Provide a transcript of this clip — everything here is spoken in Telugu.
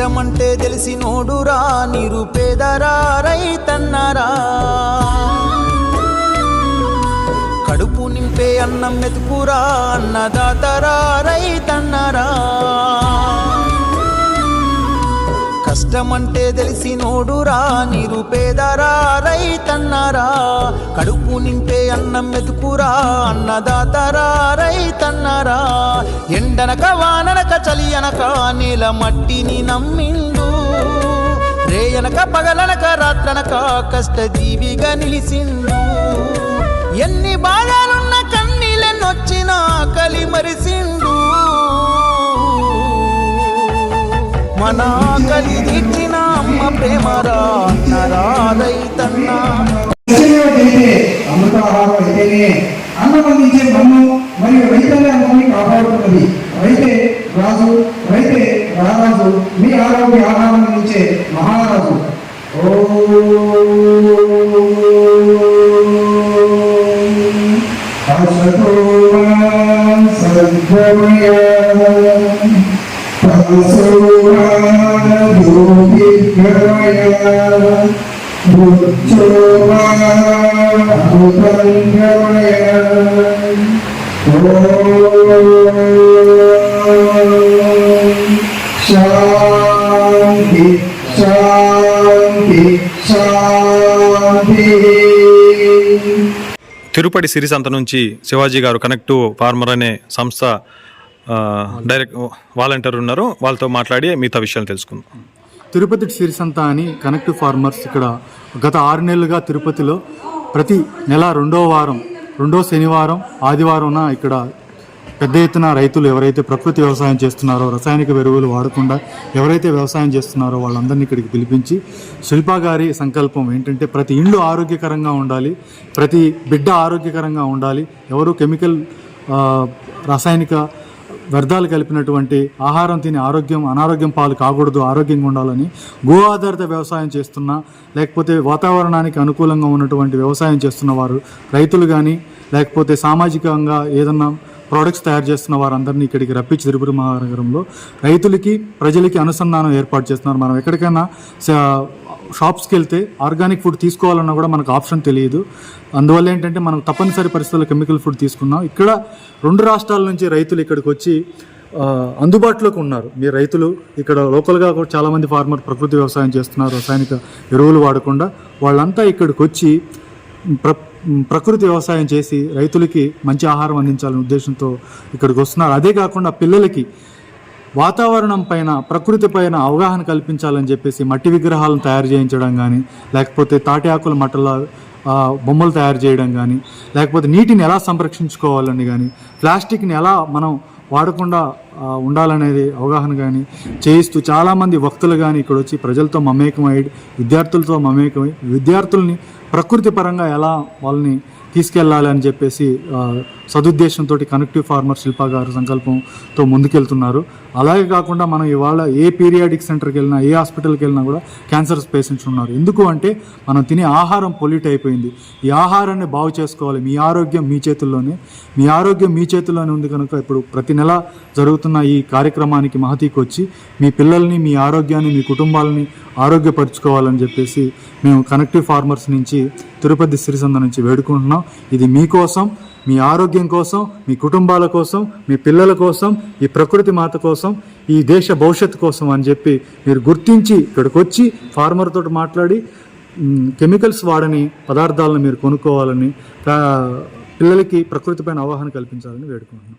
కష్టమంటే తెలిసి నోడురా నిరుపేదరా రైతన్నరా. కడుపు నింపే అన్నం మెతుకురా అన్నదాతరా రైతన్నరా. కష్టమంటే తెలిసి నోడురా నిరుపేదరా రైతన్నరా. కడుపు నింపే అన్నం మెతుకురా అన్నదాతరా రైతన్నరా. ఎండనక వాననక చలి అనక నీల మట్టిని నమ్మిండు. రేయనక పగలనక రాత్రనక కష్టజీవిగా నిలిసిండు. ఎన్ని బాధలున్న కన్నీళ్ళెన్నొచ్చినా కలి మరిసిండు. మన అమ్మ ప్రేమరా అయితే అమృతాహారం అయితేనే అన్నం అందించే మన్ను మరియు రైతాంగాన్ని కాపాడుతున్నది. రైతే రాజు రైతే రారాజు మీ ఆరోగ్య ఆహారం అందించే మహారాజు. శాంతి శాంతి శాంతి తిరుపతి సిరిసంత నుంచి శివాజీ గారు కనెక్ట్ ఫార్మర్ అనే సంస్థ డైరెక్ట్ వాలంటీర్ ఉన్నారు. వాళ్ళతో మాట్లాడి మిగతా విషయాలు తెలుసుకుందాం. తిరుపతి సిరిసంత అని కనెక్టివ్ ఫార్మర్స్ ఇక్కడ గత ఆరు నెలలుగా తిరుపతిలో ప్రతి నెల రెండో వారం రెండో శనివారం ఆదివారంన ఇక్కడ పెద్ద ఎత్తున రైతులు ఎవరైతే ప్రకృతి వ్యవసాయం చేస్తున్నారో రసాయనిక ఎరువులు వాడకుండా ఎవరైతే వ్యవసాయం చేస్తున్నారో వాళ్ళందరినీ ఇక్కడికి పిలిపించి శిల్పా గారి సంకల్పం ఏంటంటే ప్రతి ఇండ్లు ఆరోగ్యకరంగా ఉండాలి ప్రతి బిడ్డ ఆరోగ్యకరంగా ఉండాలి ఎవరు కెమికల్ రసాయనిక రాసాయనిక వ్యర్థాలు కలిపినటువంటి ఆహారం తిని ఆరోగ్యం అనారోగ్యం పాలు కాకూడదు ఆరోగ్యంగా ఉండాలని గో ఆధారిత వ్యవసాయం చేస్తున్న లేకపోతే వాతావరణానికి అనుకూలంగా ఉన్నటువంటి వ్యవసాయం చేస్తున్న వారు రైతులు కానీ లేకపోతే సామాజికంగా ఏదన్నా ప్రోడక్ట్స్ తయారు చేస్తున్న వారందరినీ ఇక్కడికి రప్పించి తిరుపతి మహానగరంలో రైతులకి ప్రజలకి అనుసంధానం ఏర్పాటు చేస్తున్నారు. మనం ఎక్కడికైనా స- షాప్స్కి వెళ్తే ఆర్గానిక్ ఫుడ్ తీసుకోవాలన్నా కూడా మనకు ఆప్షన్ తెలియదు. అందువల్ల ఏంటంటే మనం తప్పనిసరి పరిస్థితుల్లో కెమికల్ ఫుడ్ తీసుకున్నాం. ఇక్కడ రెండు రాష్ట్రాల నుంచి రైతులు ఇక్కడికి వచ్చి అందుబాటులోకి ఉన్నారు. మీ రైతులు ఇక్కడ లోకల్గా కూడా చాలామంది ఫార్మర్ ప్రకృతి వ్యవసాయం చేస్తున్నారు రసాయనిక ఎరువులు వాడకుండా. వాళ్ళంతా ఇక్కడికి వచ్చి ప్ర ప్రకృతి వ్యవసాయం చేసి రైతులకి మంచి ఆహారం అందించాలనే ఉద్దేశంతో ఇక్కడికి వస్తున్నారు. అదే కాకుండా పిల్లలకి వాతావరణం పైన ప్రకృతి పైన అవగాహన కల్పించాలని చెప్పేసి మట్టి విగ్రహాలను తయారు చేయించడం కానీ లేకపోతే తాటి ఆకుల మట్టల బొమ్మలు తయారు చేయడం కానీ లేకపోతే నీటిని ఎలా సంరక్షించుకోవాలని కానీ ప్లాస్టిక్ని ఎలా మనం వాడకుండా ఉండాలనేది అవగాహన కానీ చేయిస్తూ చాలామంది వక్తులు కానీ ఇక్కడ వచ్చి ప్రజలతో మమేకమై విద్యార్థులతో మమేకమై విద్యార్థుల్ని ప్రకృతి పరంగా ఎలా వాళ్ళని తీసుకెళ్ళాలి అని చెప్పేసి సదుద్దేశంతో కనెక్టివ్ ఫార్మర్ శిల్పా గారు సంకల్పంతో ముందుకెళ్తున్నారు. అలాగే కాకుండా మనం ఇవాళ ఏ పీరియాడిక్ సెంటర్కి వెళ్ళినా ఏ హాస్పిటల్కి వెళ్ళినా కూడా క్యాన్సర్ పేషెంట్స్ ఉన్నారు. ఎందుకు అంటే మనం తినే ఆహారం పొల్యూట్ అయిపోయింది. ఈ ఆహారాన్ని బాగు చేసుకోవాలి. మీ ఆరోగ్యం మీ చేతుల్లోనే. మీ ఆరోగ్యం మీ చేతుల్లోనే ఉంది కనుక ఇప్పుడు ప్రతి నెల జరుగుతున్న ఈ కార్యక్రమానికి మహతీకి వచ్చి మీ పిల్లల్ని మీ ఆరోగ్యాన్ని మీ కుటుంబాలని ఆరోగ్యపరుచుకోవాలని చెప్పేసి మేము కనెక్టివ్ ఫార్మర్స్ నుంచి తిరుపతి సిరిసంద నుంచి వేడుకుంటున్నాం. ఇది మీకోసం మీ ఆరోగ్యం కోసం మీ కుటుంబాల కోసం మీ పిల్లల కోసం ఈ ప్రకృతి మాత కోసం ఈ దేశ భవిష్యత్తు కోసం అని చెప్పి మీరు గుర్తించి ఇక్కడికి వచ్చి ఫార్మర్ తోటి మాట్లాడి కెమికల్స్ వాడని పదార్థాలను మీరు కొనుక్కోవాలని పిల్లలకి ప్రకృతిపైన అవగాహన కల్పించాలని వేడుకుంటున్నాం.